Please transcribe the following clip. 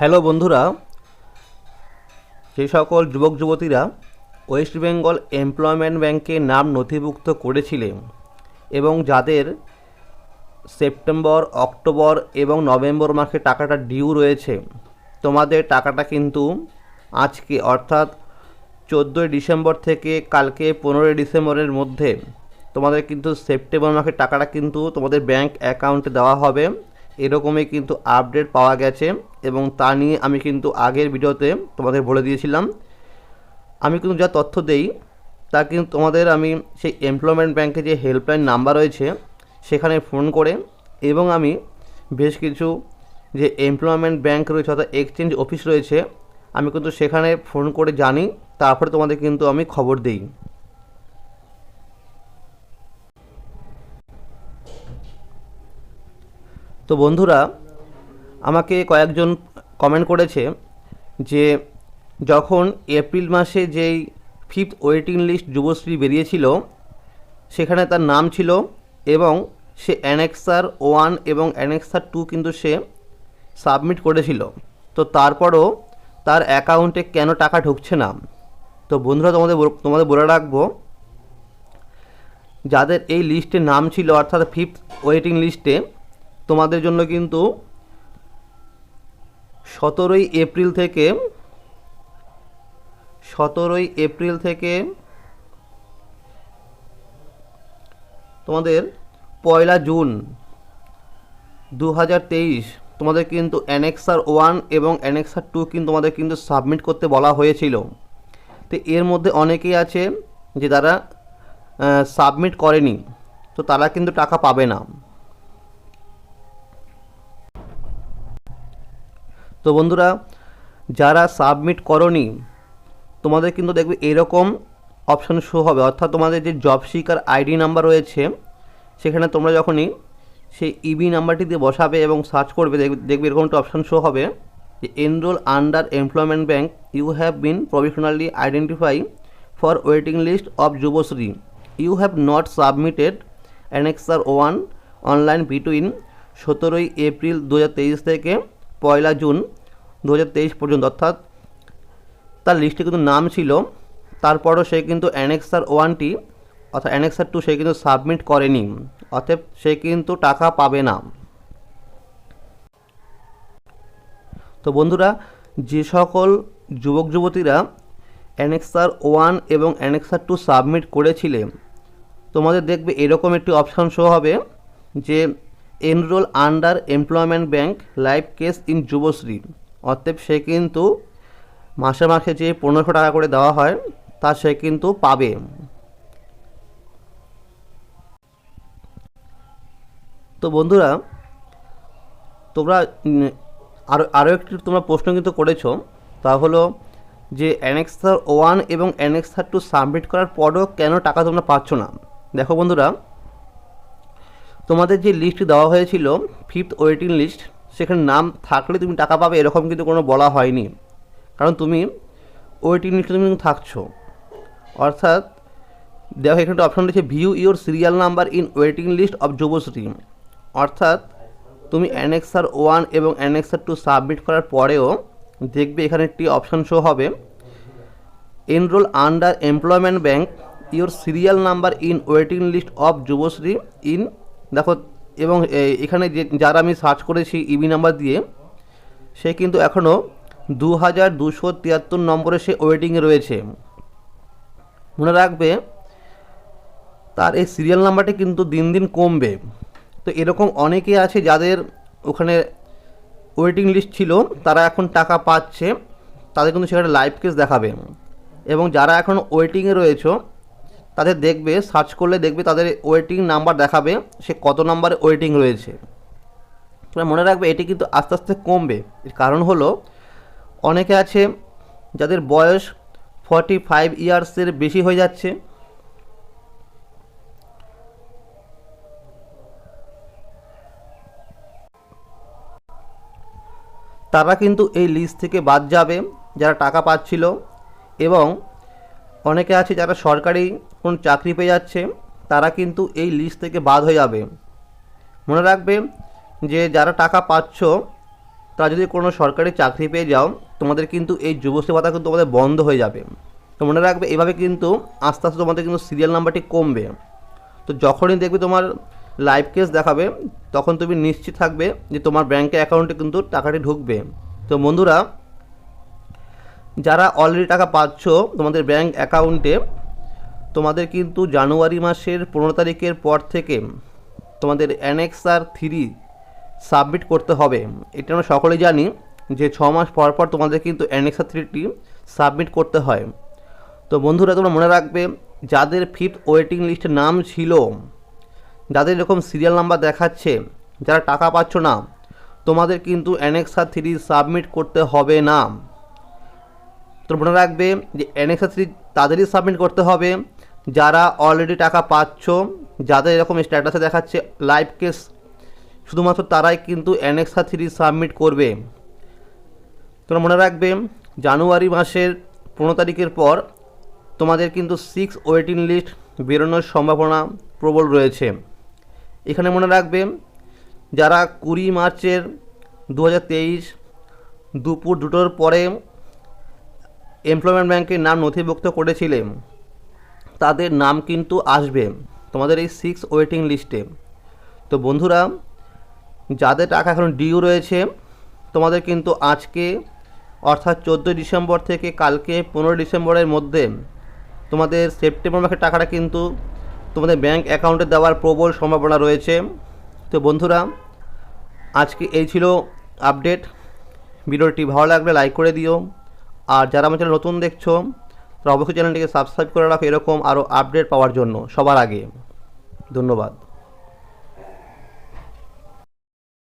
Hello বন্ধুরা যে সকল যুবক যুবতীরা ওয়েস্ট বেঙ্গল এমপ্লয়মেন্ট ব্যাংকে নাম নথিভুক্ত করেছিলেন এবং যাদের সেপ্টেম্বর অক্টোবর এবং নভেম্বর মাসে টাকাটা ডিউ রয়েছে, তোমাদের টাকাটা কিন্তু আজকে, অর্থাৎ চোদ্দোই ডিসেম্বর থেকে কালকে পনেরোই ডিসেম্বরের মধ্যে, তোমাদের কিন্তু সেপ্টেম্বর মাসের টাকাটা কিন্তু তোমাদের ব্যাংক অ্যাকাউন্টে দেওয়া হবে। এরকমই কিন্তু আপডেট পাওয়া গেছে এবং তা নিয়ে আমি কিন্তু আগের ভিডিওতে তোমাদের বলে দিয়েছিলাম। আমি কিন্তু যা তথ্য দেই, তা কিন্তু তোমাদের আমি সেই এমপ্লয়মেন্ট ব্যাংকে যে হেল্পলাইন নাম্বার রয়েছে, সেখানে ফোন করে এবং আমি বেশ কিছু যে এমপ্লয়মেন্ট ব্যাংক রয়েছে অর্থাৎ এক্সচেঞ্জ অফিস রয়েছে, আমি কিন্তু সেখানে ফোন করে জানি, তারপরে তোমাদের কিন্তু আমি খবর দিই। তো বন্ধুরা, আমাকে কয়েকজন কমেন্ট করেছে যে যখন এপ্রিল মাসে যেই ফিফথ ওয়েটিং লিস্ট যুবশ্রী বেরিয়েছিল, সেখানে তার নাম ছিল এবং সে অ্যানেক্সার ওয়ান এবং অ্যানেক্সার টু কিন্তু সে সাবমিট করেছিল। তো তারপরও তার অ্যাকাউন্টে কেন টাকা ঢুকছে না? তো বন্ধুরা, তোমাদের তোমাদের বলে রাখব, যাদের এই লিস্টে নাম ছিল, অর্থাৎ ফিফথ ওয়েটিং লিস্টে তোমাদের জন্য কিন্তু সতেরোই এপ্রিল থেকে, সতেরোই এপ্রিল থেকে তোমাদের পয়লা জুন দু হাজার তেইশ তোমাদের কিন্তু অ্যানেক্সার ওয়ান এবং অ্যানেক্সার টু কিন্তু তোমাদের কিন্তু সাবমিট করতে বলা হয়েছিল। তো এর মধ্যে অনেকেই আছে যে তারা সাবমিট করেনি, তো তারা কিন্তু টাকা পাবে না। তো বন্ধুরা, যারা সাবমিট করনি, তোমাদের কিন্তু দেখবে এরকম অপশান শো হবে। অর্থাৎ তোমাদের যে জব সিকার আইডি নাম্বার রয়েছে, সেখানে তোমরা যখনই সেই ইবি নাম্বারটি দিয়ে বসাবে এবং সার্চ করবে দেখবে এরকম একটা অপশান শো হবে যে enrol under employment bank you have been provisionally identify for waiting list of Yuvashree you have not submitted annexure one online between সতেরোই এপ্রিল দু হাজার তেইশ থেকে পয়লা জুন দু হাজার তেইশ পর্যন্ত, অর্থাৎ তার লিস্টে কিন্তু নাম ছিল। তারপরও সে কিন্তু অ্যানেক্সার ওয়ানটি অর্থাৎ অ্যানেক্সার টু সে কিন্তু সাবমিট করেনি, অতএব সে কিন্তু টাকা পাবে না। তো বন্ধুরা, যে সকল যুবক যুবতীরা অ্যানেক্সার ওয়ান এবং অ্যানেক্সার টু সাবমিট করেছিলে, তোমাদের দেখবে এরকম একটি অপশান শো হবে যে enrol under employment bank life case in Yuvashree অতএব সে কিন্তু মাসে মাসে যে পনেরোশো টাকা করে দেওয়া হয়, তা সে কিন্তু পাবে। তো বন্ধুরা, তোমরা আরও আরও একটি তোমরা প্রশ্ন কিন্তু করেছ। তা হলো যে অ্যানেক্সার ওয়ান এবং অ্যানেক্সার টু সাবমিট করার পরও কেন টাকা তোমরা পাচ্ছ না? দেখো বন্ধুরা তোমাদের যে লিস্ট দেওয়া হয়েছিল ফিফথ ওয়েটিং লিস্ট সেখানে নাম থাকলে তুমি টাকা পাবে, এরকম কিন্তু কোনো বলা হয়নি। কারণ তুমি ওয়েটিং লিস্টে তুমি কিন্তু থাকছো। অর্থাৎ, দেখো, এখানে অপশন রয়েছে view your serial number in waiting list of Yuvashree অর্থাৎ, তুমি অ্যানেক্সার ওয়ান এবং অ্যানেক্সার টু সাবমিট করার পরেও দেখবে এখানে একটি অপশন শো হবে। Enrol under employment bank your serial number in waiting list of Yuvashree in দেখো, এবং এখানে যে, যারা আমি সার্চ করেছি ইবি নাম্বার দিয়ে, সে কিন্তু এখনও দু হাজার দুশো তিয়াত্তর নম্বরে সে ওয়েটিংয়ে রয়েছে। মনে রাখবে, তার এই সিরিয়াল নাম্বারটি কিন্তু দিন দিন কমবে। তো এরকম অনেকে আছে যাদের ওখানে ওয়েটিং লিস্ট ছিল, তারা এখন টাকা পাচ্ছে, তাদের কিন্তু সেখানে লাইভ কেস দেখাবে। এবং যারা এখন ওয়েটিংয়ে রয়েছে তাদের দেখবে সার্চ করলে দেখবে তাদের ওয়েটিং নাম্বার দেখাবে, সে কত নাম্বারে ওয়েটিং রয়েছে। তোমরা মনে রাখবে এটি কিন্তু আস্তে আস্তে কমবে। এর কারণ হলো, অনেকে আছে যাদের বয়স ফর্টি ফাইভ ইয়ার্সের বেশি হয়ে যাচ্ছে। তারা কিন্তু এই লিস্ট থেকে বাদ যাবে, যারা টাকা পাচ্ছিল এবং অনেকে আছে যারা সরকারি কোন চাকরি পেয়ে যাচ্ছে, তারা কিন্তু এই লিস্ট থেকে বাদ হয়ে যাবে। মনে রাখবে যে, যারা টাকা পাচ্ছ, তারা যদি কোনো সরকারি চাকরি পেয়ে যাও, তোমাদের কিন্তু এই যুবশ্রী কিন্তু তোমাদের বন্ধ হয়ে যাবে। তো মনে রাখবে, এভাবে কিন্তু আস্তে আস্তে তোমাদের কিন্তু সিরিয়াল নাম্বারটি কমবে। তো যখনই দেখবে তোমার লাইভ কেস দেখাবে, তখন তুমি নিশ্চিত থাকবে যে, তোমার ব্যাঙ্কে অ্যাকাউন্টে কিন্তু টাকাটি ঢুকবে। তো বন্ধুরা, যারা অলরেডি টাকা পাচ্ছ, তোমাদের ব্যাঙ্ক অ্যাকাউন্টে তোমাদের কিন্তু জানুয়ারি মাসের পনেরো তারিখের পর থেকে তোমাদের অ্যানেক্সার থ্রি সাবমিট করতে হবে। এটা আমরা সকলেই জানি যে ছ মাস পর পর তোমাদের কিন্তু অ্যানেক্সার থ্রিটি সাবমিট করতে হয়। তো বন্ধুরা, তোমরা মনে রাখবে, যাদের ফিফথ ওয়েটিং লিস্টে নাম ছিল, যাদের এরকম সিরিয়াল নাম্বার দেখাচ্ছে, যারা টাকা পাচ্ছ না, তোমাদের কিন্তু অ্যানেক্সার থ্রি সাবমিট করতে হবে না। তো মনে রাখবে যে অ্যানেক্সার থ্রি তাদেরই সাবমিট করতে হবে। যারা অলরেডি টাকা পাচ্ছ, যাদের এরকম স্ট্যাটাসে দেখাচ্ছে লাইভ কেস শুধুমাত্র তারাই কিন্তু অ্যানেক্সা থ্রি সাবমিট করবে। তোমরা মনে রাখবে, জানুয়ারি মাসের পনেরো তারিখের পর তোমাদের কিন্তু সিক্স ওয়েটিং লিস্ট বেরোনোর সম্ভাবনা প্রবল রয়েছে। এখানে মনে রাখবে, যারা কুড়ি মার্চের দু হাজার তেইশ দুপুর দুটোর পরে এমপ্লয়মেন্ট ব্যাংকের নাম নথিভুক্ত করেছিলেন তাদের নাম কিন্তু আসবে তোমাদের এই সিক্স ওয়েটিং লিস্টে তো বন্ধুরা, যাদের টাকা এখন ডিউ রয়েছে, তোমাদের কিন্তু আজকে অর্থাৎ চোদ্দোই ডিসেম্বর থেকে কালকে পনেরো ডিসেম্বরের মধ্যে তোমাদের সেপ্টেম্বর মাসের টাকাটা কিন্তু তোমাদের ব্যাংক অ্যাকাউন্টে দেওয়ার প্রবল সম্ভাবনা রয়েছে। তো বন্ধুরা, আজকে এই ছিল আপডেট ভিডিওটি ভালো লাগলে লাইক করে দিও। আর যারা আমার চ্যানেল নতুন দেখছ অবশ্যই চ্যানেলটিকে সাবস্ক্রাইব করে রাখো। এরকম আরও আপডেট পাওয়ার জন্য সবার আগে। ধন্যবাদ।